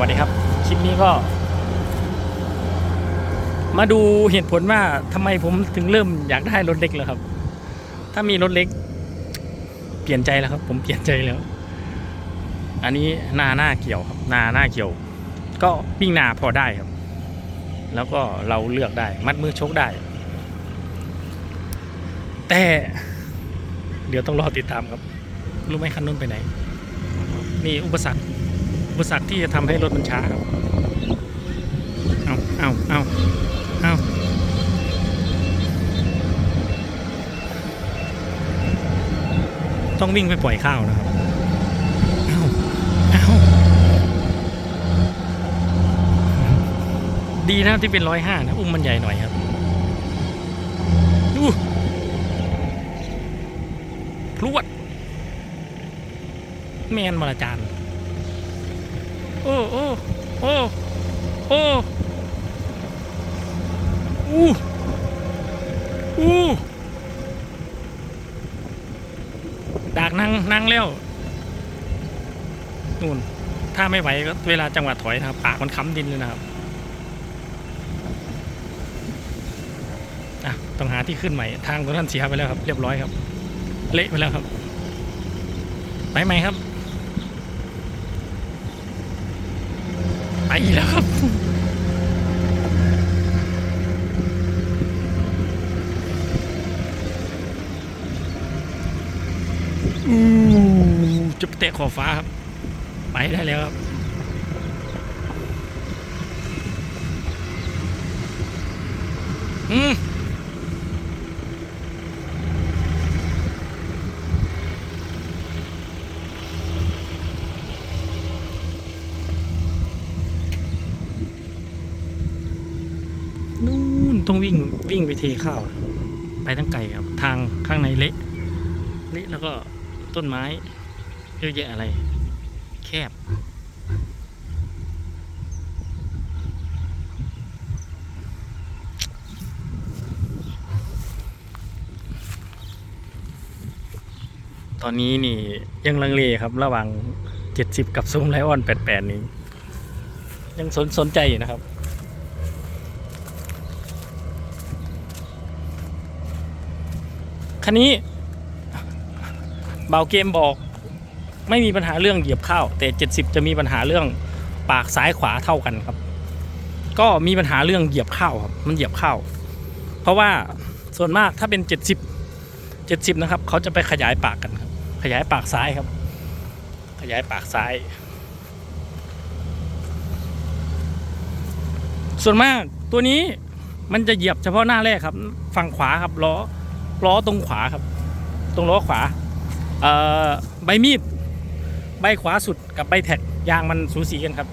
วัสดีครับ คลิปนี้ก็ มาดูเหตุผลว่าทำไมผมถึงเริ่มอยากได้รถเล็กแล้วครับ ถ้ามีรถเล็ก เปลี่ยนใจแล้วครับ ผมเปลี่ยนใจแล้ว อันนี้หน้าหน้าเกี่ยวครับ หน้าหน้าเกี่ยว ก็วิ่งหนาพอได้ครับ แล้วก็เราเลือกได้ มัดมือชกได้ แต่เดี๋ยวต้องรอติดตามครับ รู้ไหมคันนู้นไปไหน มีอุปสรรค อุปสรรคที่จะทำให้รถมันช้าครับ เอาเอาเอาเอาต้องวิ่งไปปล่อยข้าวนะครับเอาเอาดีนะที่เป็นร้อยห้านะ อุ้มมันใหญ่หน่อยครับดูพรวด แมนมาละจาน โอ้โอ้โอ้โอ้อู้อู้ดากนั่งนั่งแล้วนู่น ถ้าไม่ไหวก็เวลาจังหวะถอยนะครับปากมันค้ำดินเลยนะครับอะต้องหาที่ขึ้นใหม่ ทางตรงนั้นเสียไปแล้วครับ เรียบร้อยครับ เละไปแล้วครับ ไปไหมครับ ไปแล้วครับ อือจะไปเตะขอบฟ้าครับ ไปได้แล้วครับอืม นู่น ต้องวิ่งวิ่งไปเทข้าวไปทั้งไก่ครับ ทางข้างในเละเละแล้วก็ต้นไม้เยอะแยะอะไร แคบ ตอนนี้นี่ยังลังเลครับระหว่าง 70 กับซุ้มไลออน 88 นี้ ยังสนสนใจอยู่นะครับ คันนี้เบาเกมบอกไม่มีปัญหาเรื่องเหยียบเข้าแต่ 70 จะมีปัญหาเรื่องปากซ้ายขวาเท่ากันครับ ก็มีปัญหาเรื่องเหยียบเข้าครับมันเหยียบเข้า เพราะว่าส่วนมากถ้าเป็น 70 70 นะครับเขาจะไปขยายปากกันครับ ขยายปากซ้ายครับ ขยายปากซ้าย ส่วนมากตัวนี้มันจะเหยียบเฉพาะหน้าแรกครับ ฝั่งขวาครับล้อ ล้อตรงขวาครับ ตรงล้อขวาใบมีดใบขวาสุดกับใบแท็กยางมันสูสีกันครับ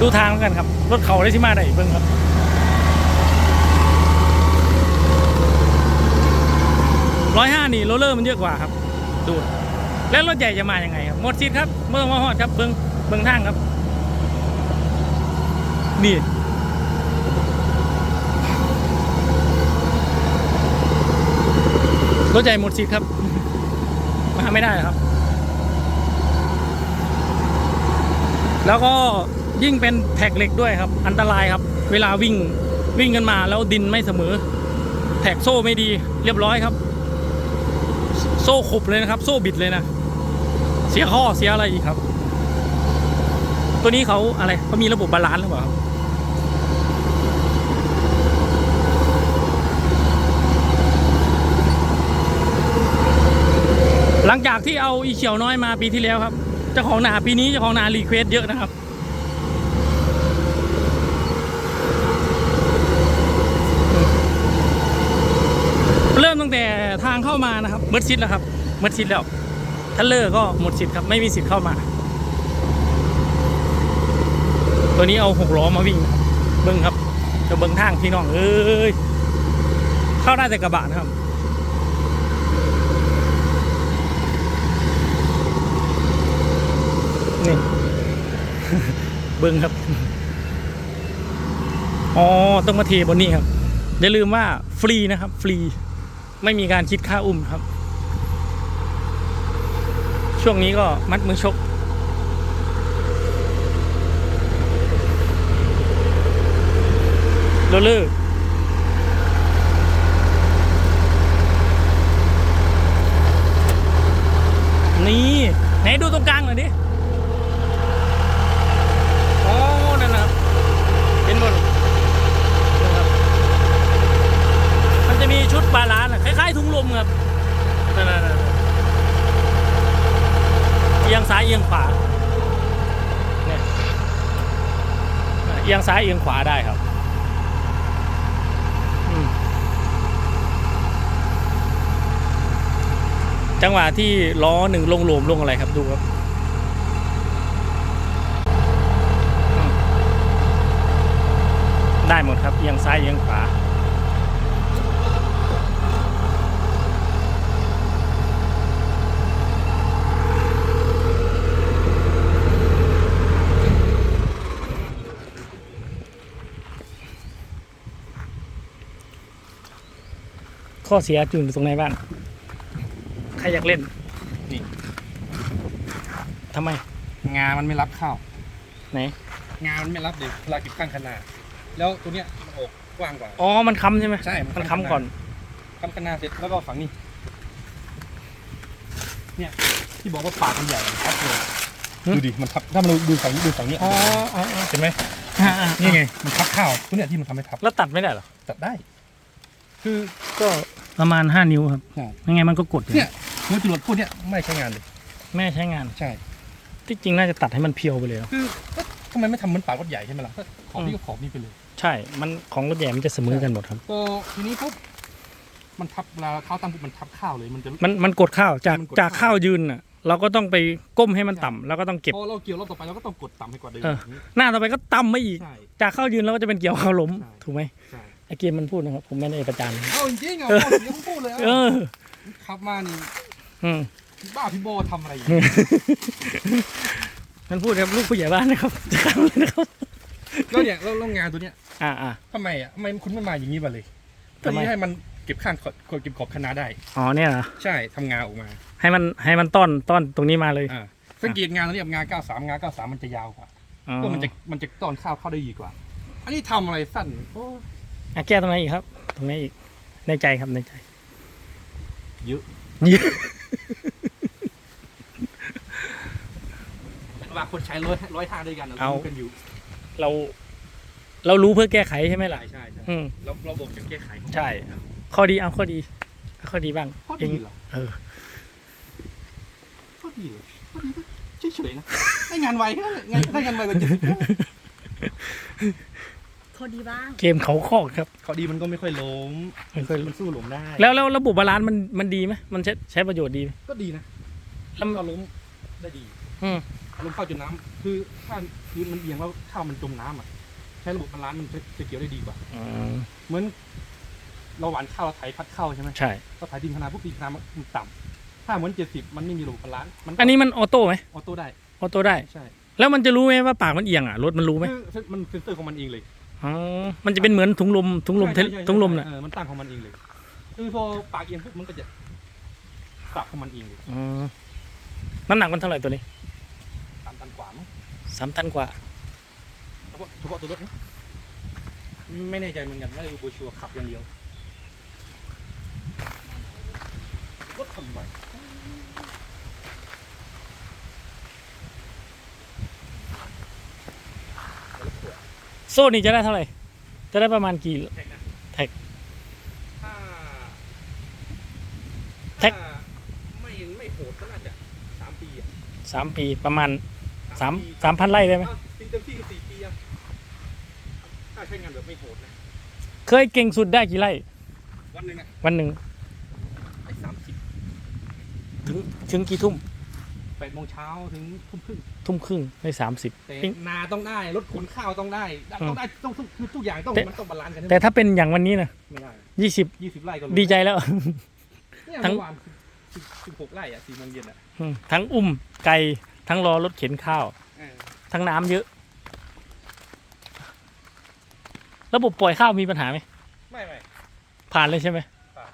ดูทางแล้วกันครับ รถเขาได้ที่มาได้เบิ่งครับร้อยห้านี่โรลเลอร์มันเยอะกว่าครับ ดูแล้วรถใหญ่จะมายังไงครับหมดซีทครับเมื่อมาฮอดครับเบิ่งเบิ่งทางครับ นี่ รถใหญ่หมดสิทธิ์ครับ มาไม่ได้ครับ แล้วก็ยิ่งเป็นแท็กเหล็กด้วยครับ อันตรายครับ เวลาวิ่งวิ่งกันมาแล้วดินไม่เสมอ แท็กโซ่ไม่ดีเรียบร้อยครับ โซ่ขบเลยนะครับ โซ่บิดเลยนะ เสียข้อเสียอะไรอีกครับ ตัวนี้เขาอะไรเขามีระบบบาลานซ์หรือเปล่าครับ หลังจากที่เอาอีเขียวน้อยมาปีที่แล้วครับเจ้าของนาปีนี้เจ้าของนารีเควสเยอะนะครับ เริ่มตั้งแต่ทางเข้ามานะครับหมดสิทธิ์แล้วครับหมดสิทธิ์แล้วถ้าเลอร์ก็หมดสิทธิ์ครับไม่มีสิทธิ์เข้ามา ตัวนี้เอาหกล้อมาวิ่งครับเบิ้งครับจะเบิ้งทางพี่น้องเอ้ยเข้าได้แต่กระบะนะครับ นี่ เบิ้งครับ อ๋อ ต้องมาเทบนนี้ครับ อย่าลืมว่าฟรีนะครับ ฟรี ไม่มีการคิดค่าอุ้มครับ ช่วงนี้ก็มัดมือชกโรลเลอร์นี่ ไหนดูตรงกลางหน่อยดิโอ้นั่นนะครับเป็นบนนะครับมันจะมีชุดบาลานซ์อะคล้ายๆถุงลมครับนั่นๆๆเอียงซ้ายเอียงขวาเนี่ยเอียงซ้ายเอียงขวาได้ครับจังหวะที่ล้อหนึ่งลงหลมลงอะไรครับดูครับได้หมดครับเอียงซ้ายเอียงขวา ข้อเสียจุนอยู่ตรงไหนบ้างใครอยากเล่นนี่ทำไม งามันไม่รับเข้าไหนงามันไม่รับเดี๋ยวเวลาเก็บข้างขนาดแล้วตัวเนี้ยมันอกกว้างกว่า อ๋อ มันค้ำใช่ไหมใช่มันค้ำก่อนข้างขนาดเสร็จแล้วก็ฝั่งนี้เนี่ยที่บอกว่าปากมันใหญ่ครับเลยหึดูดิมันทับถ้ามันดูฝั่งนี้ดูฝั่งนี้อ๋ออ๋ออ๋อเห็นไหมอ่าอ่านี่ไงมันทับข้าวตัวเนี้ยที่มันทำให้ทับแล้วตัดไม่ได้เหรอตัดได้ คือก็ ประมาณ5นิ้วครับใช่ยังไงมันก็กดอยู่เนี่ยหัวจรวดพวกเนี้ยไม่ใช้งานเลย แม่ใช้งาน ใช่ ที่จริงน่าจะตัดให้มันเพียวไปเลยเนอะคือก็ทำไมไม่ทำเหมือนปากรถใหญ่ใช่ไหมล่ะก็ขอบนี่ก็ขอบนี่ไปเลย ใช่ มันของรถใหญ่มันจะเสมอกันหมดครับ ก็ทีนี้ปุ๊บมันทับเวลาเท้าตั้งปุ๊บมันทับข้าวเลยมันจะ มันมันกดข้าวจากมันกดจากข้าว ข้าวยืนน่ะ เราก็ต้องไปก้มให้มันต่ำแล้วก็ต้องเก็บ พอเราเกี่ยวรอบต่อไปเราก็ต้องกดต่ำให้กว่าเดิมเออ อย่างนี้หน้าต่อไปก็ต่ำไม่อีก ใช่ จากข้าวยืนเราก็จะเป็นเกี่ยวข้าวล้มใช่ ถูกไหม ใช่ ไอเกมมันพูดนะครับ ผมไม่ได้ประจานเอาจริงๆอะเออพ่อเสียงพูดเลยเออะอขับมานี่อืมบ้าพี่โบทำอะไรอย่างเงี้ยมันพูดครับลูกผู้ใหญ่บ้านนะครับจะทำเลยนะครับแล้วเนี่ยแล้วแล้วงานตัวเนี้ยอ่าอ่าทำไมอะทำไมคุณไม่มาอย่างนี้มาเลยทำไมเพื่อที่ให้มันเก็บข้างขอบเก็บขอบคณะได้อ๋อเนี่ยเหรอใช่ทำงานออกมา ให้มันให้มันต้อนต้อนตรงนี้มาเลยอ่าสังเกตงานตัวเนี้ยงาน93งาน93มันจะยาวกว่าอ๋อก็มันจะมันจะต้อนข้าวเข้าได้ดีกว่า อันนี้ทำอะไรสั้นโอ้ อะแก้ตรงไหนอีกครับ ตรงไหนอีก ในใจครับในใจเยอะเยอะว่าคนใช้ร้อยร้อยทางด้วยกันนะรู้กันอยู่ เรา เรารู้เพื่อแก้ไขใช่ไหมล่ะใช่ใช่ใช่อืมเราเราบอกจะแก้ไขใช่ ข้อดีเอาข้อดีเอาข้อดีบ้างข้อเอดีงเหรอเออข้อดีเหรอข้อดีก็เฉยๆนะได้งานไวแค่นั้นงานได้งานไวกว่าเจ็ด สิบข้อดีบ้าง เกมเขาคอกครับข้อดีมันก็ไม่ค่อยล้มไม่ค่อยมันสู้ล้มได้แล้วแล้วระบบบาลานซ์มันมันดีไหมมันใช้ใช้ประโยชน์ดีไหม ก็ดีนะแล้วมัน ก็ล้มได้ดีอืมล้มเข้าจนน้ำคือถ้าคือมันเอียงแล้วข้าวมันจมน้ำอะใช้ระบบบาลานซ์มันจะจะเกี่ยวได้ดีกว่า อืมเหมือนเราหวานข้าวเราไถพัดข้าวใช่ไหมใช่ เราไถดินขนาดพวกดินขนาดมันต่ำถ้าเหมือนเจ็ดสิบมันไม่มีระบบบาลานซ์มันก็อันนี้มันออโต้ไหมออโต้ได้ออโต้ได้ ใช่แล้วมันจะรู้ไหมว่าปากมันเอียงอะรถมันรู้ไหมคือมันเซนเซอร์ของมันเองเลย อ๋อ มันจะเป็นเหมือนถุงลมถุงลมใช่ใช่ใช่ถุงลมน่ะเออมันตั้งของมันเองเลยคือพอปากเอียงปุ๊บมันก็จะปรับของมันเองเลยอืมน้ำหนักมันเท่าไหร่ตัวนี้สามตันกว่ามั้งสามตันกว่า เฉพาะเฉพาะตัวรถนะไม่แน่ใจเหมือนกันว่าดูโบรชัวร์ขับอย่างเดียวรถทำไม ซ่นี่จะได้เท่าไหร่ จะได้ประมาณกี่แท็กนะแท็ก ถ้าแท็ก ถ้าไม่ไม่โหดก็น่าจะสามปีอะสามปีประมาณสามปีสามพันไร่ได้ไหม อะปีเต็มที่ก็สี่ปีอะถ้าใช้งานแบบไม่โหดนะเคยเก่งสุดได้กี่ไร่ วันหนึ่งอะวันหนึ่งไอ้สามสิบถึงถึงกี่ทุ่ม แปดโมงเช้าถึงทุ่มครึ่งทุ่มครึ่งได้สามสิบ แต่นาต้องได้รถขนข้าวต้องได้อืมต้องได้ต้องต้องคือทุกอย่างต้องแต่ มันต้องบาลานซ์กันแต่ถ้าเป็นอย่างวันนี้นะไม่ได้ยี่สิบยี่สิบไร่ก็ดีใจแล้ว เนี่ยทั้ง เมื่อวานสิบสิบหกไร่อะสี่โมงเย็นอะอืมทั้งอุ้มไก่ทั้งรอรถเข็นข้าว เออทั้งน้ำเยอะ ระบบปล่อยข้าวมีปัญหาไหม ไม่ไม่ ผ่านเลยใช่ไหม ผ่าน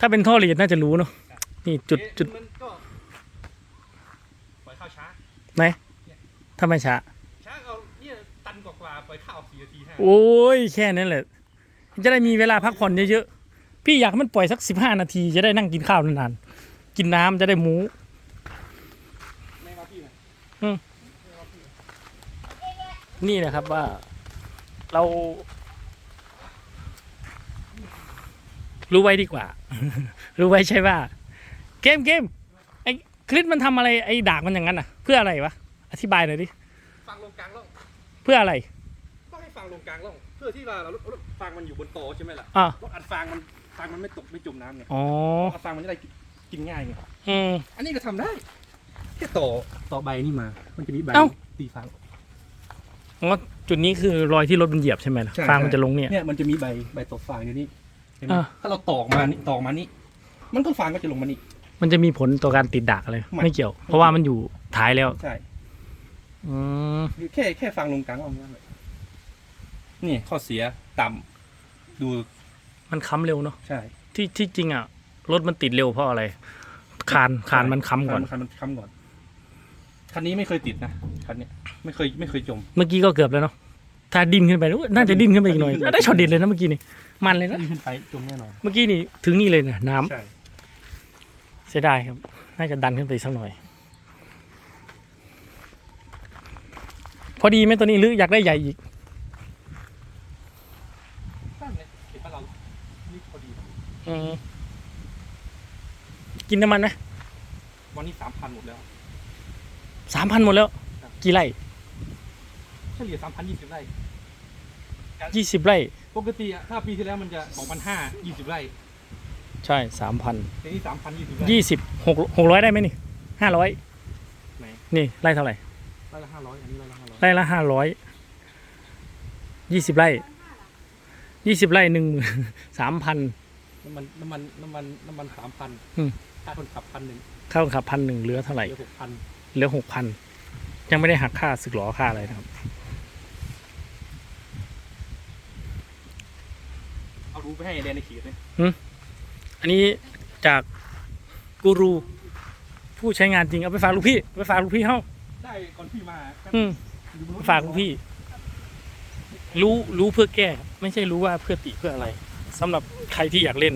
ถ้าเป็นท่อเรียนน่าจะรู้เนาะนี่จุดเอ๊ะจุดมันก็ ไหนทำไมช้าช้าเอาเนี่ยตันกว่าๆปล่อยข้าวสี่นาทีห้าโอ้ยแค่นั้นแหละจะได้มีเวลาพักผ่อนเยอะๆพี่อยากให้มันปล่อยสักสิบห้านาที จะได้นั่งกินข้าวนานๆกินน้ำจะได้หมูไม่มาพี่นะนี่นะครับว่าเรารู้ไว้ดีกว่า รู้ไว้ใช่ว่า เกมเกมไอ้คลิปมันทำอะไรไอ้ดากมันอย่างนั้นอะ เพื่ออะไรวะ อธิบายหน่อยดิ ฟังลงกลางร่องเพื่ออะไรต้องให้ฟังลงกลางร่อง เพื่อที่เราเราเราฟังมันอยู่บนโตะใช่ไหมล่ะอะต้องอัดฟางมันฟางมันไม่ตกไม่จมน้ำไงอ๋อ อัดฟางมันจะได้กินง่ายไงอืม อันนี้ก็ทำได้แค่ต่อต่อใบนี่มา มันจะมีใบเอ้า ตีฟางอ๋อจุดนี้คือรอยที่รถมันเหยียบใช่ไหมล่ะใช่ฟางมันจะลงเนี่ย เนี่ยมันจะมีใบใบตกฟางอยู่นี่เห็นไหมอ่าถ้าเราตอกมานี่ตอกมานี่มันก็ฟางก็จะลงมานี่ มันจะมีผลต่อการติดดากอะไรไม่ ไม่เกี่ยว เพราะว่ามันอยู่ ท้ายแล้ว ใช่อืมแค่แค่ฟังลงกลางร่องนั่นแหละนี่ข้อเสียต่ำดูมันค้ำเร็วเนาะใช่ที่ที่จริงอะ รถมันติดเร็วเพราะอะไร คานคานมันค้ำก่อน คันมันค้ำก่อนคันนี้ไม่เคยติดนะคันเนี้ยไม่เคยไม่เคยจม เมื่อกี้ก็เกือบแล้วเนาะถ้าดิ้นขึ้นไปอุ๊ยน่าจะดิ้นขึ้นไปอีกหน่อยดิ้นขึ้นไปได้ช็อตเด็ดเลยนะเมื่อกี้นี่มันเลยนะถ้าขึ้นไปจมแน่นอนเมื่อกี้นี่ถึงนี่เลยนะน้ำใช่ เสียดายครับ น่าจะดันขึ้นไปอีกสักหน่อย พอดีไหมตัวนี้หรืออยากได้ใหญ่อีกนั่นเลยเห็นปะเรานี่พอดีอืมกินน้ำมันไหมวันนี้สามพันหมดแล้วสามพันหมดแล้วครับกี่ไร่เฉลี่ยสามพันยี่สิบไร่ยี่สิบไร่ ปกติอะถ้าปีที่แล้วมันจะสองพันห้ายี่สิบไร่ ใช่สามพันแต่นี่สามพันยี่สิบไร่ยี่สิบหกหกร้อยได้ไหมนี่ห้าร้อยไหนนี่ไร่เท่าไหร่ไร่ละห้าร้อยอันนี้ไร่ละห้าร้อย ไร่ละห้าร้อยยี่สิบไร่ยี่สิบไร่หนึ่งสามพันน้ำมันน้ำมันน้ำมันน้ำมันสามพันอืมค่าคนขับพันหนึ่งค่าขับพันหนึ่งเหลือเท่าไหร่เหลือหกพันเหลือหกพันยังไม่ได้หักค่าสึกหรอค่าอะไรนะครับเอารู้ไปให้แดนในขีดเลยอันนี้จากกูรูผู้ใช้งานจริงเอาไปฝากลูกพี่เอาไปฝากลูกพี่เฮ้าได้ก่อนพี่มาอืมอยู่บนรถ ฝากลูกพี่ รู้รู้เพื่อแก้ ไม่ใช่รู้ว่าเพื่อติเพื่ออะไรสำหรับใครที่อยากเล่น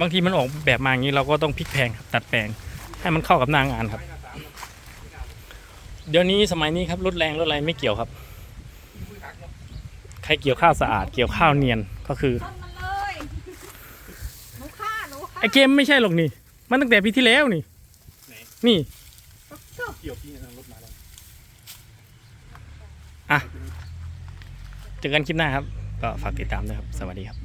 บางทีมันออกแบบมาอย่างนี้เราก็ต้องพลิกแพลงครับตัดแปลง ให้มันเข้ากับหนางานครับ เดี๋ยวนี้สมัยนี้ครับรถแรงรถอะไรไม่เกี่ยวครับ ใครเกี่ยวข้าวสะอาด เกี่ยวข้าวเนียนก็คือต้นมันเลยหนูฆ่าหนูฆ่าไอเกมไม่ใช่หรอกนี่ มันตั้งแต่ปีที่แล้วนี่ นี่เกี่ยวพี่นะร อะเจอกันคลิปหน้าครับ ก็ฝากติดตามด้วยครับ สวัสดีครับ